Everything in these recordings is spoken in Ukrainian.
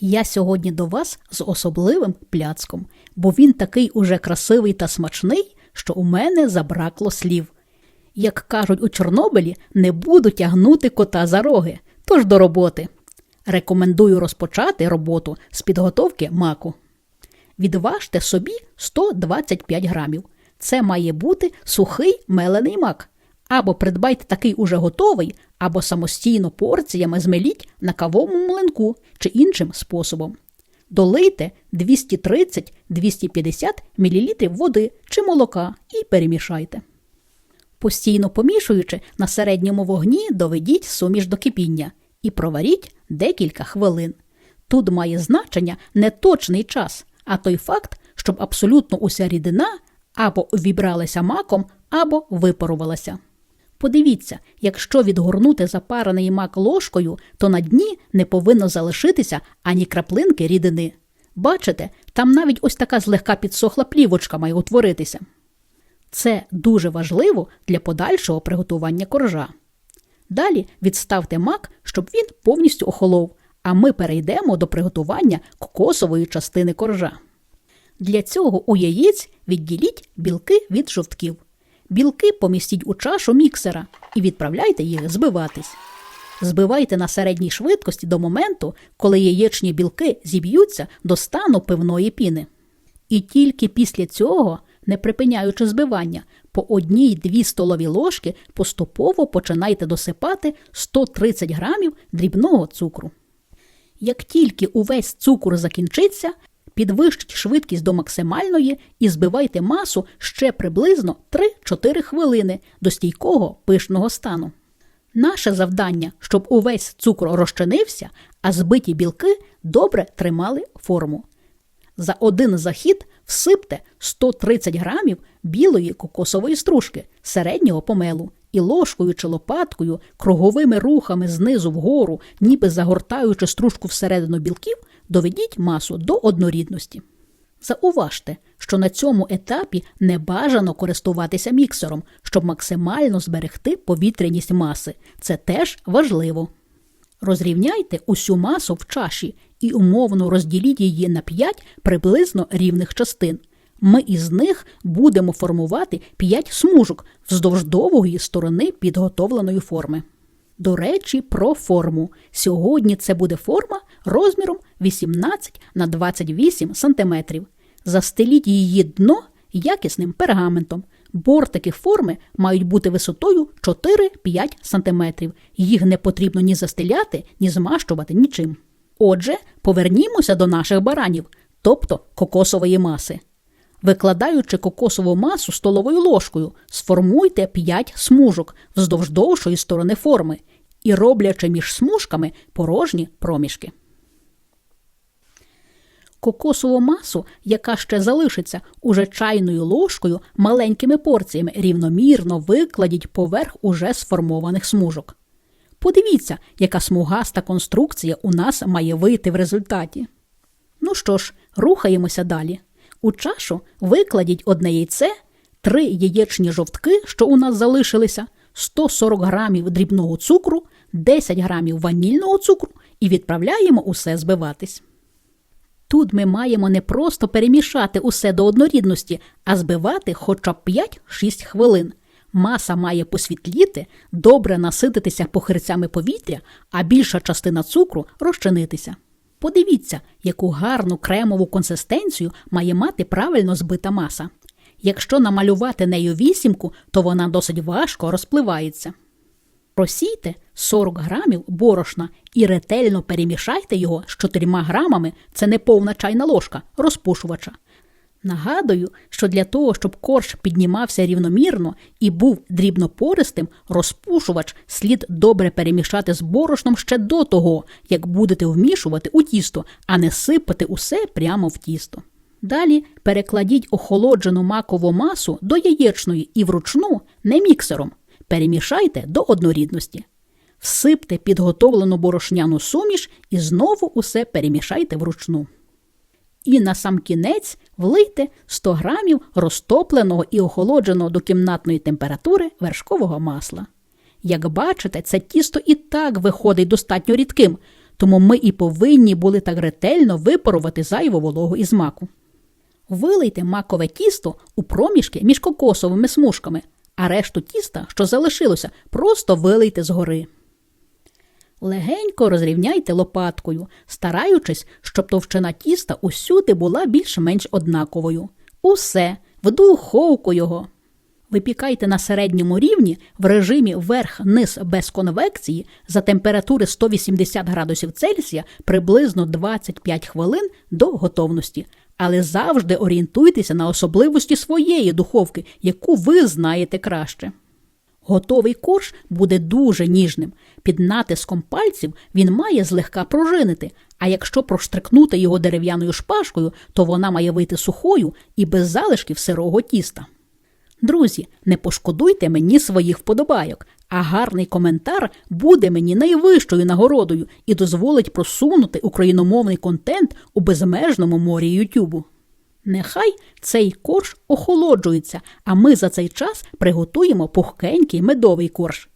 Я сьогодні до вас з особливим пляцком, бо він такий уже красивий та смачний, що у мене забракло слів. Як кажуть у Чорнобилі, не буду тягнути кота за роги, тож до роботи. Рекомендую розпочати роботу з підготовки маку. Відважте собі 125 грамів. Це має бути сухий мелений мак. Або придбайте такий уже готовий, або самостійно порціями змеліть на кавовому млинку чи іншим способом. Долийте 230-250 мл води чи молока і перемішайте. Постійно помішуючи на середньому вогні, доведіть суміш до кипіння і проваріть декілька хвилин. Тут має значення не точний час, а той факт, щоб абсолютно уся рідина або вібралася маком, або випарувалася. Подивіться, якщо відгорнути запарений мак ложкою, то на дні не повинно залишитися ані краплинки рідини. Бачите, там навіть ось така злегка підсохла плівочка має утворитися. Це дуже важливо для подальшого приготування коржа. Далі відставте мак, щоб він повністю охолов, а ми перейдемо до приготування кокосової частини коржа. Для цього у яєць відділіть білки від жовтків. Білки помістіть у чашу міксера і відправляйте їх збиватись. Збивайте на середній швидкості до моменту, коли яєчні білки зіб'ються до стану пивної піни. І тільки після цього, не припиняючи збивання, по одній-дві столові ложки поступово починайте досипати 130 грамів дрібного цукру. Як тільки увесь цукор закінчиться, підвищіть швидкість до максимальної і збивайте масу ще приблизно 3-4 хвилини до стійкого пишного стану. Наше завдання, щоб увесь цукор розчинився, а збиті білки добре тримали форму. За один захід всипте 130 грамів білої кокосової стружки середнього помелу і ложкою чи лопаткою, круговими рухами знизу вгору, ніби загортаючи стружку всередину білків, доведіть масу до однорідності. Зауважте, що на цьому етапі не бажано користуватися міксером, щоб максимально зберегти повітряність маси. Це теж важливо. Розрівняйте усю масу в чаші і умовно розділіть її на 5 приблизно рівних частин. Ми із них будемо формувати 5 смужок вздовж довгої сторони підготовленої форми. До речі, про форму. Сьогодні це буде форма розміром 18 на 28 см. Застеліть її дно якісним пергаментом. Бортики форми мають бути висотою 4-5 см. Їх не потрібно ні застеляти, ні змащувати нічим. Отже, повернімося до наших баранів, тобто кокосової маси. Викладаючи кокосову масу столовою ложкою, сформуйте 5 смужок вздовж довшої сторони форми і роблячи між смужками порожні проміжки. Кокосову масу, яка ще залишиться уже чайною ложкою маленькими порціями, рівномірно викладіть поверх уже сформованих смужок. Подивіться, яка смугаста конструкція у нас має вийти в результаті. Ну що ж, рухаємося далі. У чашу викладіть одне яйце, три яєчні жовтки, що у нас залишилися, 140 грамів дрібного цукру, 10 грамів ванільного цукру і відправляємо усе збиватись. Тут ми маємо не просто перемішати усе до однорідності, а збивати хоча б 5-6 хвилин. Маса має посвітліти, добре насититися похирцями повітря, а більша частина цукру розчинитися. Подивіться, яку гарну кремову консистенцію має мати правильно збита маса. Якщо намалювати нею вісімку, то вона досить важко розпливається. Просійте 40 грамів борошна і ретельно перемішайте його з 4 грамами це не повна чайна ложка розпушувача. Нагадую, що для того, щоб корж піднімався рівномірно і був дрібнопористим, розпушувач слід добре перемішати з борошном ще до того, як будете вмішувати у тісто, а не сипати усе прямо в тісто. Далі перекладіть охолоджену макову масу до яєчної і вручну, не міксером. Перемішайте до однорідності. Всипте підготовлену борошняну суміш і знову усе перемішайте вручну. І на сам кінець влийте 100 грамів розтопленого і охолодженого до кімнатної температури вершкового масла. Як бачите, це тісто і так виходить достатньо рідким, тому ми і повинні були так ретельно випарувати зайву вологу із маку. Вилийте макове тісто у проміжки між кокосовими смужками, а решту тіста, що залишилося, просто вилийте згори. Легенько розрівняйте лопаткою, стараючись, щоб товщина тіста усюди була більш-менш однаковою. Усе, в духовку його. Випікайте на середньому рівні в режимі верх-низ без конвекції за температури 180 градусів Цельсія приблизно 25 хвилин до готовності. Але завжди орієнтуйтеся на особливості своєї духовки, яку ви знаєте краще. Готовий корж буде дуже ніжним. Під натиском пальців він має злегка пружинити, а якщо проштрикнути його дерев'яною шпажкою, то вона має вийти сухою і без залишків сирого тіста. Друзі, не пошкодуйте мені своїх вподобайок, а гарний коментар буде мені найвищою нагородою і дозволить просунути україномовний контент у безмежному морі Ютубу. Нехай цей корж охолоджується, а ми за цей час приготуємо пухкенький медовий корж.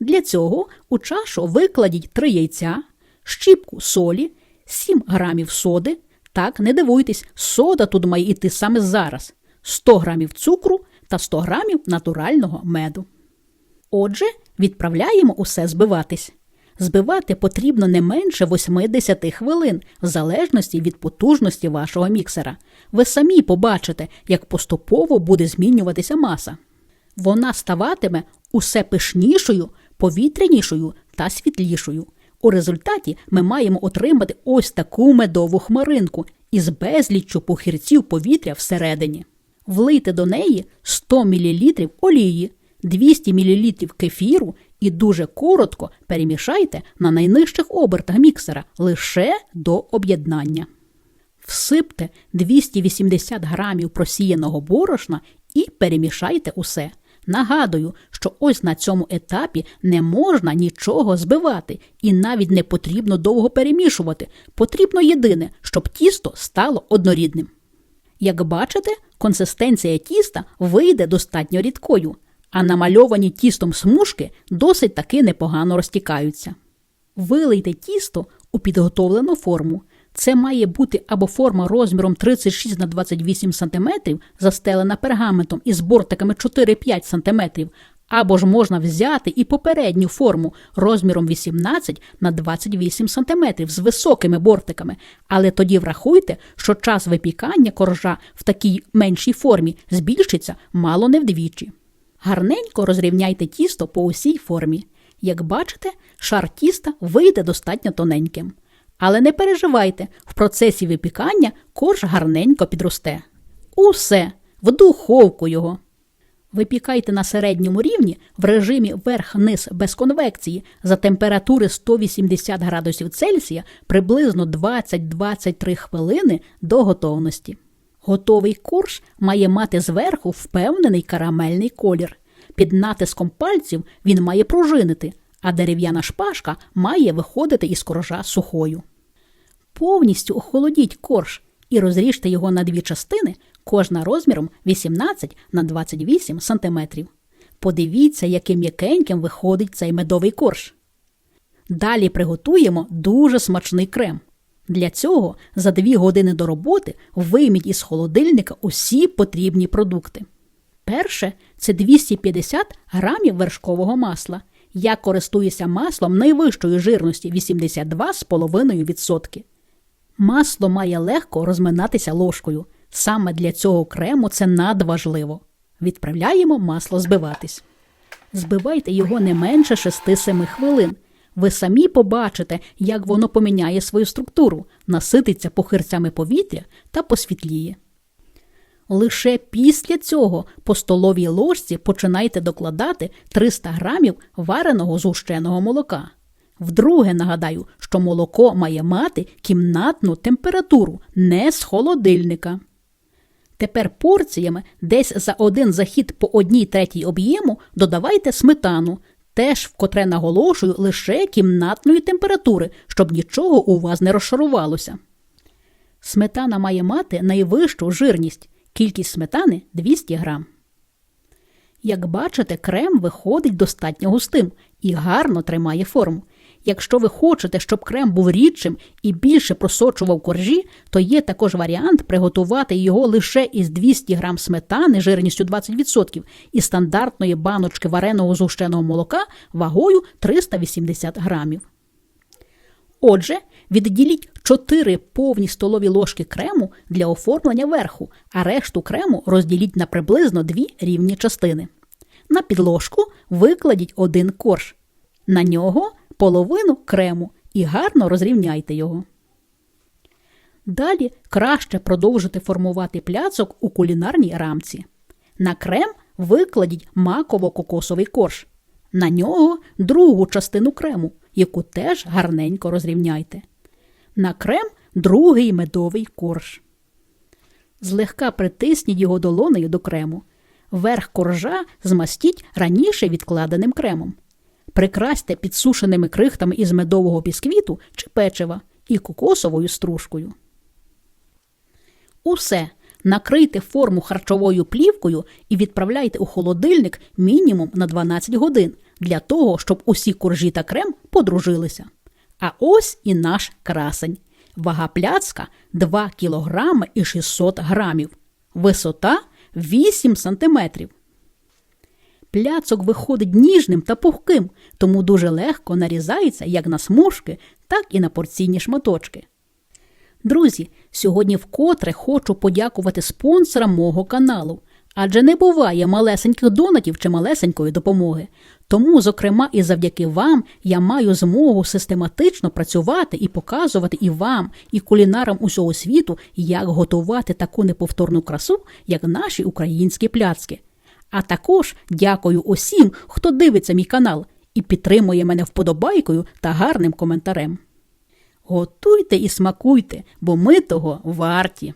Для цього у чашу викладіть 3 яйця, щіпку солі, 7 грамів соди. Так, не дивуйтесь, сода тут має йти саме зараз, 100 грамів цукру та 100 грамів натурального меду. Отже, відправляємо усе збиватись. Збивати потрібно не менше 80 хвилин, в залежності від потужності вашого міксера. Ви самі побачите, як поступово буде змінюватися маса. Вона ставатиме усе пишнішою, повітрянішою та світлішою. У результаті ми маємо отримати ось таку медову хмаринку із безліччю похирців повітря всередині. Влийте до неї 100 мл олії, 200 мл кефіру і дуже коротко перемішайте на найнижчих обертах міксера лише до об'єднання. Всипте 280 грамів просіяного борошна і перемішайте усе. Нагадую, що ось на цьому етапі не можна нічого збивати і навіть не потрібно довго перемішувати. Потрібно єдине, щоб тісто стало однорідним. Як бачите, консистенція тіста вийде достатньо рідкою, а намальовані тістом смужки досить таки непогано розтікаються. Вилийте тісто у підготовлену форму. Це має бути або форма розміром 36 на 28 см, застелена пергаментом із бортиками 4-5 см, або ж можна взяти і попередню форму розміром 18 на 28 см з високими бортиками, але тоді врахуйте, що час випікання коржа в такій меншій формі збільшиться мало не вдвічі. Гарненько розрівняйте тісто по усій формі. Як бачите, шар тіста вийде достатньо тоненьким. Але не переживайте, в процесі випікання корж гарненько підросте. Усе, в духовку його. Випікайте на середньому рівні в режимі верх-низ без конвекції за температури 180 градусів Цельсія приблизно 20-23 хвилини до готовності. Готовий корж має мати зверху впевнений карамельний колір. Під натиском пальців він має пружинити, а дерев'яна шпажка має виходити із коржа сухою. Повністю охолодіть корж і розріжте його на дві частини, кожна розміром 18 на 28 см. Подивіться, яким м'якеньким виходить цей медовий корж. Далі приготуємо дуже смачний крем. Для цього за 2 години до роботи вийміть із холодильника усі потрібні продукти. Перше це 250 грамів вершкового масла. Я користуюся маслом найвищої жирності 82,5%. Масло має легко розминатися ложкою. Саме для цього крему це надважливо. Відправляємо масло збиватись. Збивайте його не менше 6-7 хвилин. Ви самі побачите, як воно поміняє свою структуру, насититься похирцями повітря та посвітліє. Лише після цього по столовій ложці починайте докладати 300 грамів вареного згущеного молока. Вдруге нагадаю, що молоко має мати кімнатну температуру, не з холодильника. Тепер порціями десь за один захід по одній третій об'єму додавайте сметану, теж вкотре наголошую лише кімнатної температури, щоб нічого у вас не розшарувалося. Сметана має мати найвищу жирність, кількість сметани 200 грам. Як бачите, крем виходить достатньо густим і гарно тримає форму. Якщо ви хочете, щоб крем був рідшим і більше просочував коржі, то є також варіант приготувати його лише із 200 г сметани жирністю 20% і стандартної баночки вареного згущеного молока вагою 380 грамів. Отже, відділіть 4 повні столові ложки крему для оформлення верху, а решту крему розділіть на приблизно 2 рівні частини. На підложку викладіть один корж. На нього половину крему і гарно розрівняйте його. Далі краще продовжити формувати пляцок у кулінарній рамці. На крем викладіть маково-кокосовий корж. На нього другу частину крему, яку теж гарненько розрівняйте. На крем другий медовий корж. Злегка притисніть його долонею до крему. Верх коржа змастіть раніше відкладеним кремом. Прикрасьте підсушеними крихтами із медового бісквіту чи печива і кокосовою стружкою. Усе. Накрийте форму харчовою плівкою і відправляйте у холодильник мінімум на 12 годин для того, щоб усі коржі та крем подружилися. А ось і наш красень. Вага пляцка 2 кг і 600 грамів. Висота 8 см. Пляцок виходить ніжним та пухким, тому дуже легко нарізається як на смужки, так і на порційні шматочки. Друзі, сьогодні вкотре хочу подякувати спонсорам мого каналу, адже не буває малесеньких донатів чи малесенької допомоги. Тому, зокрема, і завдяки вам я маю змогу систематично працювати і показувати і вам, і кулінарам усього світу, як готувати таку неповторну красу, як наші українські пляцки. А також дякую усім, хто дивиться мій канал і підтримує мене вподобайкою та гарним коментарем. Готуйте і смакуйте, бо ми того варті.